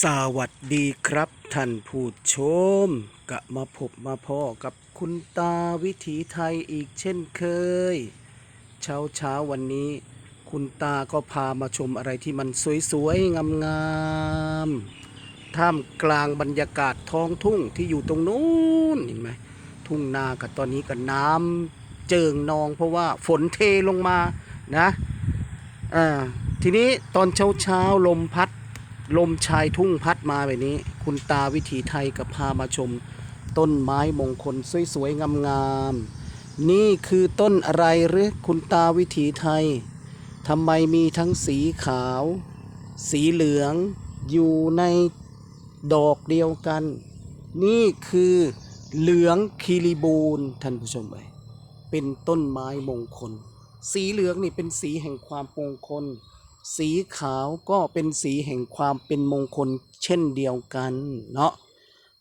สวัสดีครับท่านผู้ชมกะมาพบมาพ่อกับคุณตาวิถีไทยอีกเช่นเคย เช้าเช้าวันนี้ คุณตาก็พามาชมอะไรที่มันสวยๆ งามๆท่ามกลางบรรยากาศท้องทุ่งที่อยู่ตรงนู้นเห็นไหมทุ่งนากับตอนนี้ก็น้ำเจิงนองเพราะว่าฝนเทลงมานะอ่าทีนี้ตอนเช้าเช้าลมพัด ลมชายทุ่งพัดมาแบบนี้ คุณตาวิถีไทยกับพามาชม ต้นไม้มงคลสวยๆงามๆนี่คือต้นอะไรหรือคุณตาวิถีไทยทำไมมีทั้งสีขาว สีเหลืองอยู่ในดอกเดียวกัน นี่คือเหลืองคีรีบูนท่านผู้ชมเอ้ยเป็นต้นไม้มงคล สีเหลืองนี่เป็นสีแห่งความมงคล สีขาวก็เป็นสีแห่งความเป็นมงคลเช่นเดียวกันเนาะ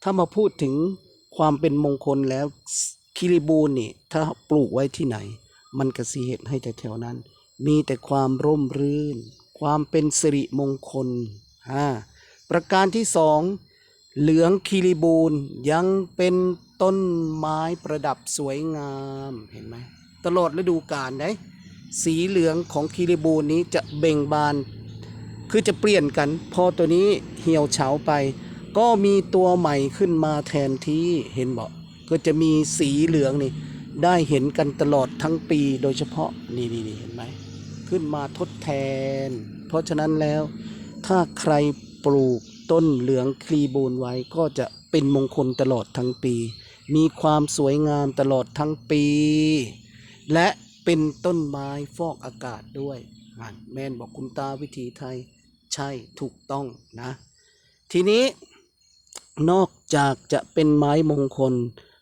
ถ้ามาพูดถึงความเป็นมงคลแล้วคิริบูลนี่ถ้าปลูกไว้ที่ไหน มันก็สีเหตุให้แต่แถวนั้น มีแต่ความร่มรื่น ความเป็นสิริมงคลอ่าประการที่สองเหลืองคิริบูลยังเป็นต้นไม้ประดับสวยงามเห็นไหมตลอดฤดูกาลได้ สีเหลืองของคิริบูนี้จะเบ่งบาน คือจะเปลี่ยนกัน พอตัวนี้เหี่ยวเฉาไป ก็มีตัวใหม่ขึ้นมาแทนที่เห็นบอกก็จะมีสีเหลืองนี่ ได้เห็นกันตลอดทั้งปีโดยเฉพาะนี่นี่นี่เห็นไหมขึ้นมาทดแทน เพราะฉะนั้นแล้วถ้าใครปลูกต้นเหลืองคลีบูนไว้ก็จะเป็นมงคลตลอดทั้งปี มีความสวยงามตลอดทั้งปี และ เป็นต้นไม้ฟอกอากาศด้วยแม่นบอกคุณตาวิถีไทยใช่ถูกต้องนะ ทีนี้นอกจากจะเป็นไม้มงคล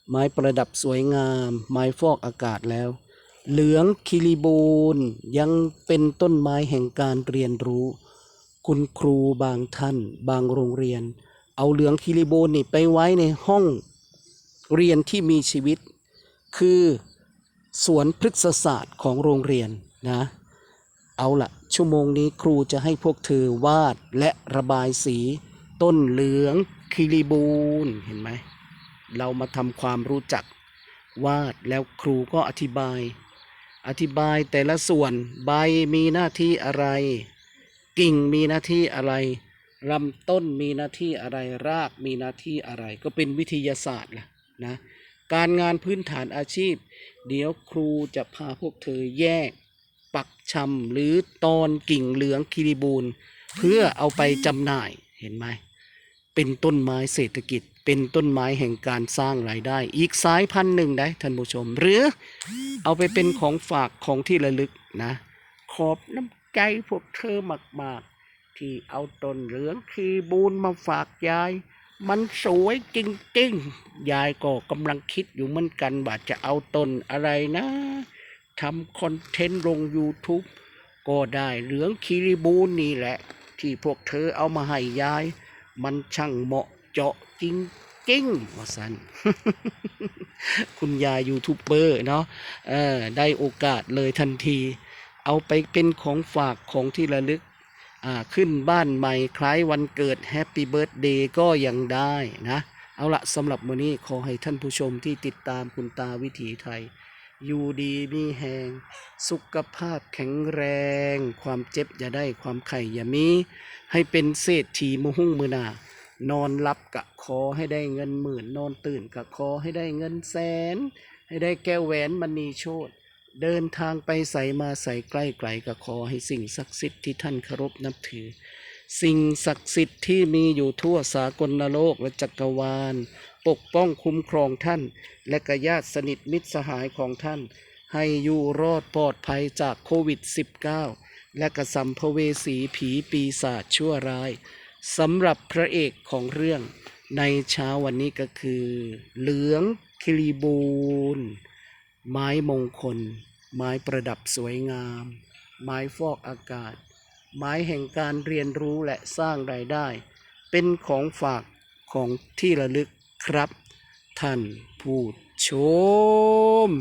ไม้ประดับสวยงาม ไม้ฟอกอากาศแล้ว เหลืองคิริบูนยังเป็นต้นไม้แห่งการเรียนรู้ คุณครูบางท่าน บางโรงเรียน เอาเหลืองคิริบูนนี่ไปไว้ในห้องเรียนที่มีชีวิต คือ สวนพฤกษศาสตร์ของโรงเรียนนะ เอาละชั่วโมงนี้ครูจะให้พวกเธอวาดและระบายสี ต้นเหลืองคิริบูนเห็นไหม เรามาทำความรู้จักวาดแล้วครูก็อธิบาย อธิบายแต่ละส่วนใบมีหน้าที่อะไร กิ่งมีหน้าที่อะไรลำต้นมีหน้าที่อะไรรากมีหน้าที่อะไร ก็เป็นวิทยาศาสตร์ล่ะนะ การงานพื้นฐานอาชีพ เดี๋ยวครูจะพาพวกเธอแยก ปักชำหรือตอนกิ่งเหลืองคิริบูนเพื่อเอาไปจำหน่ายเห็นไหมเป็นต้นไม้เศรษฐกิจ เป็นต้นไม้แห่งการสร้างรายได้ อีกสายพันธุ์หนึ่งได้ท่านผู้ชม หรือเอาไปเป็นของฝากของที่ระลึกนะ ขอบน้ำใจพวกเธอมาก ๆ ที่เอาต้นเหลืองคีบูนมาฝากยาย มันสวยจริงๆ ยายก็กำลังคิดอยู่เหมือนกันว่าจะเอาต้นอะไรนะทำคอนเทนต์ลง YouTube ก็ได้เหลืองคีรีบูนนี่แหละ ที่พวกเธอเอามาให้ยาย มันช่างเหมาะเจาะจริงๆว่าสันคุณยายยูทูบเบอร์เนาะเออได้โอกาสเลยทันที เอาไปเป็นของฝากของที่ระลึก ขึ้นบ้านใหม่คล้ายวันเกิดแฮปปี้เบิร์ดเดย์ก็ยังได้นะ เอาละสำหรับมื้อนี้ขอให้ท่านผู้ชมที่ติดตามคุณตาวิถีไทย อยู่ดีมีแหง สุขภาพแข็งแรง ความเจ็บอย่าได้ความไข่อย่ามี ให้เป็นเศรษฐีมุหุ่งมือนานอนหลับกะขอให้ได้เงินหมื่น นอนตื่นกะขอให้ได้เงินแสน ให้ได้แก้วแหวนมณีโชต เดินทางไปใส่มาใส่ใกล้ไกลก็ขอให้สิ่งศักดิ์สิทธิ์ที่ท่านเคารพนับถือ สิ่งศักดิ์สิทธิ์ที่มีอยู่ทั่วสากลโลกและจักรวาล ปกป้องคุ้มครองท่าน และกญาติสนิทมิตรสหายของท่าน ให้อยู่รอดปลอดภัยจากโควิด -19 และกระสัมภเวสีผีปีศาจชั่วร้ายสำหรับพระเอกของเรื่องในเช้าวันนี้ก็คือ เหลืองคิริบูน ไม้มงคล ไม้ประดับสวยงาม ไม้ฟอกอากาศ ไม้แห่งการเรียนรู้และสร้างรายได้ เป็นของฝากของที่ระลึกครับ ท่านผู้ชม